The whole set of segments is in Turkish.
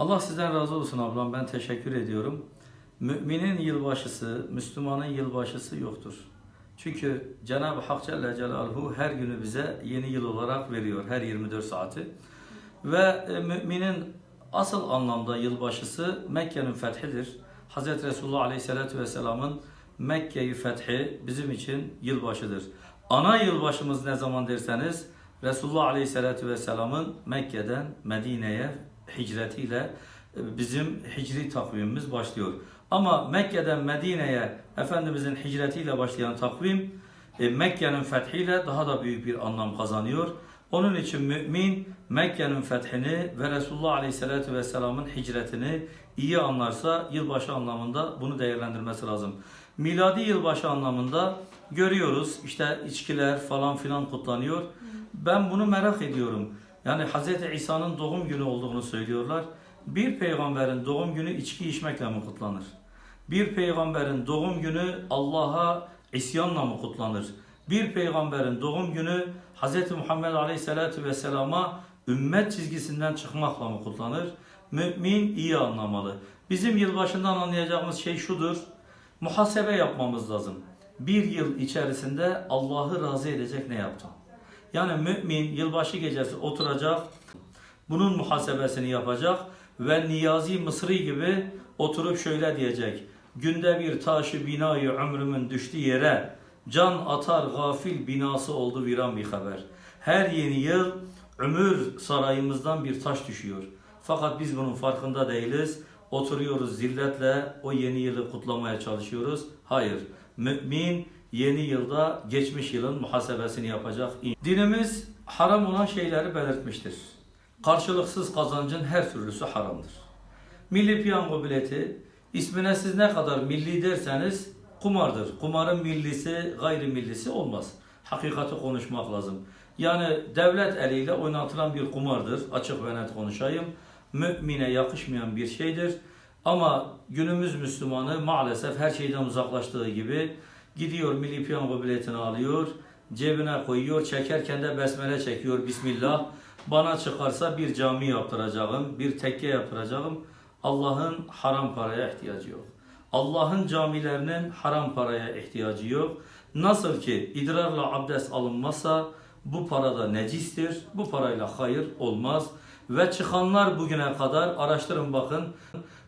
Allah sizden razı olsun ablam. Ben teşekkür ediyorum. Müminin yılbaşısı, Müslümanın yılbaşısı yoktur. Çünkü Cenab-ı Hak Celle Celaluhu her günü bize yeni yıl olarak veriyor. Her 24 saati. Ve e, müminin asıl anlamda yılbaşısı Mekke'nin fethidir. Hz. Resulullah Aleyhisselatü Vesselam'ın Mekke'yi fethi bizim için yılbaşıdır. Ana yılbaşımız ne zaman derseniz Resulullah Aleyhisselatü Vesselam'ın Mekke'den Medine'ye hicretiyle e, bizim hicri takvimimiz başlıyor. Ama Mekke'den Medine'ye Efendimizin hicretiyle başlayan takvim e, Mekke'nin fethiyle daha da büyük bir anlam kazanıyor. Onun için mümin Mekke'nin fethini ve Resulullah Aleyhisselatü Vesselam'ın hicretini iyi anlarsa yılbaşı anlamında bunu değerlendirmesi lazım. Miladi yılbaşı anlamında görüyoruz işte içkiler falan filan kutlanıyor. Ben bunu merak ediyorum. Yani Hz. İsa'nın doğum günü olduğunu söylüyorlar. Bir peygamberin doğum günü içki içmekle mi kutlanır? Bir peygamberin doğum günü Allah'a isyanla mı kutlanır? Bir peygamberin doğum günü Hz. Muhammed Aleyhisselatü Vesselam'a ümmet çizgisinden çıkmakla mı kutlanır? Mümin iyi anlamalı. Bizim yılbaşından anlayacağımız şey şudur. Muhasebe yapmamız lazım. Bir yıl içerisinde Allah'ı razı edecek ne yaptım? Yani mümin yılbaşı gecesi oturacak, bunun muhasebesini yapacak ve Niyazi Mısri gibi oturup şöyle diyecek. Günde bir taşı binayı ömrümün düştü yere, can atar gafil binası oldu viran bir haber. Her yeni yıl ömür sarayımızdan bir taş düşüyor. Fakat biz bunun farkında değiliz. Oturuyoruz zilletle o yeni yılı kutlamaya çalışıyoruz. Hayır, mümin yeni yılda geçmiş yılın muhasebesini yapacak. Dinimiz haram olan şeyleri belirtmiştir. Karşılıksız kazancın her türlüsü haramdır. Milli piyango bileti ismine siz ne kadar milli derseniz kumardır. Kumarın millisi gayrimillisi olmaz. Hakikati konuşmak lazım. Yani devlet eliyle oynatılan bir kumardır. Açık ve net konuşayım. Mümine yakışmayan bir şeydir. Ama günümüz Müslümanı maalesef her şeyden uzaklaştığı gibi gidiyor milli piyango biletini alıyor, cebine koyuyor, çekerken de besmele çekiyor. Bismillah. Bana çıkarsa bir cami yaptıracağım, bir tekke yaptıracağım. Allah'ın haram paraya ihtiyacı yok. Allah'ın camilerinin haram paraya ihtiyacı yok. Nasıl ki idrarla abdest alınmazsa bu para da necistir. Bu parayla hayır olmaz. Ve çıkanlar bugüne kadar araştırın bakın.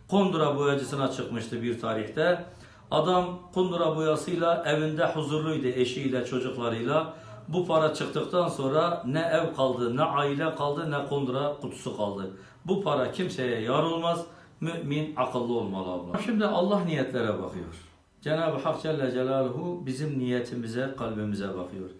Kondura boyacısına çıkmıştı bir tarihte. Adam kundura boyasıyla evinde huzurluydu eşiyle çocuklarıyla. Bu para çıktıktan sonra ne ev kaldı, ne aile kaldı, ne kundura kutusu kaldı. Bu para kimseye yar olmaz. Mümin akıllı olmalı abla. Şimdi Allah niyetlere bakıyor. Cenab-ı Hak Celle Celaluhu bizim niyetimize, kalbimize bakıyor.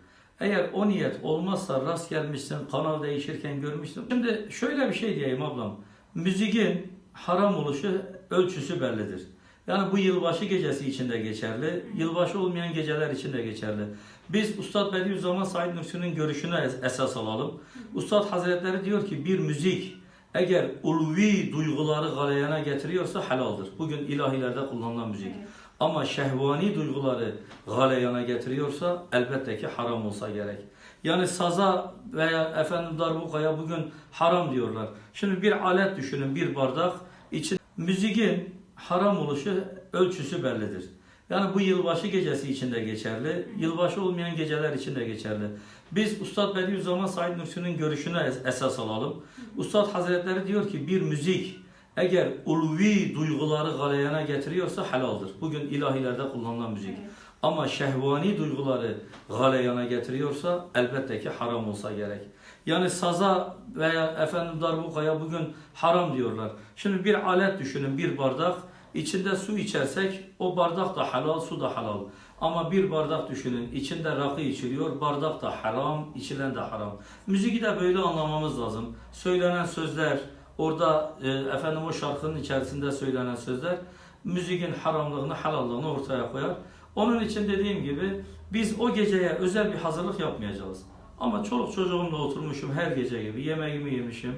Eğer o niyet olmazsa rast gelmişsin, kanal değişirken görmüşsün. Şimdi şöyle bir şey diyeyim ablam. Müziğin haram oluşu ölçüsü bellidir. Yani bu yılbaşı gecesi için de geçerli, yılbaşı olmayan geceler için de geçerli. Biz Ustad Bediüzzaman Said Nursi'nin görüşünü es- esas alalım. Ustad Hazretleri diyor ki bir müzik eğer ulvi duyguları galeyana getiriyorsa helaldir. Bugün ilahilerde kullanılan müzik. Ama şehvani duyguları galeyana getiriyorsa elbette ki haram olsa gerek. Yani saza veya efendim darbukaya bugün haram diyorlar. Şimdi bir alet düşünün, bir bardak için müziğin haram oluşu ölçüsü bellidir. Yani bu yılbaşı gecesi için de geçerli, yılbaşı olmayan geceler için de geçerli. Biz Ustad Bediüzzaman Said Nursi'nin görüşünü es- esas alalım. Ustad Hazretleri diyor ki bir müzik eğer ulvi duyguları galeyana getiriyorsa helaldir. Bugün ilahilerde kullanılan müzik. Ama şehvani duyguları galeyana getiriyorsa elbette ki haram olsa gerek. Yani saza veya efendim darbukaya bugün haram diyorlar. Şimdi bir alet düşünün, bir bardak. İçinde su içersek o bardak da halal, su da halal. Ama bir bardak düşünün, içinde rakı içiliyor, bardak da haram, içilen de haram. Müziği de böyle anlamamız lazım. Söylenen sözler, orada e, efendim o şarkının içerisinde söylenen sözler, müziğin haramlığını, halallığını ortaya koyar. Onun için dediğim gibi biz o geceye özel bir hazırlık yapmayacağız. Ama çoluk çocuğumla oturmuşum her gece gibi yemeğimi yemişim.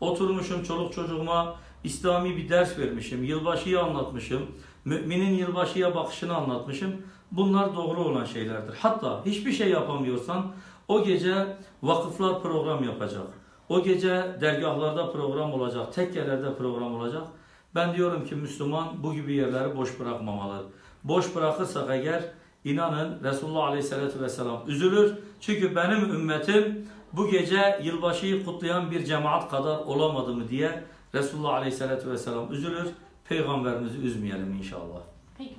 Oturmuşum çoluk çocuğuma İslami bir ders vermişim. Yılbaşıyı anlatmışım. Müminin yılbaşıya bakışını anlatmışım. Bunlar doğru olan şeylerdir. Hatta hiçbir şey yapamıyorsan o gece vakıflar program yapacak. O gece dergahlarda program olacak, tekkelerde program olacak. Ben diyorum ki Müslüman bu gibi yerleri boş bırakmamalı. Boş bırakırsak eğer inanın Resulullah Aleyhisselatü Vesselam üzülür. Çünkü benim ümmetim bu gece yılbaşıyı kutlayan bir cemaat kadar olamadı mı diye Resulullah Aleyhisselatü Vesselam üzülür. Peygamberimizi üzmeyelim inşallah. Peki.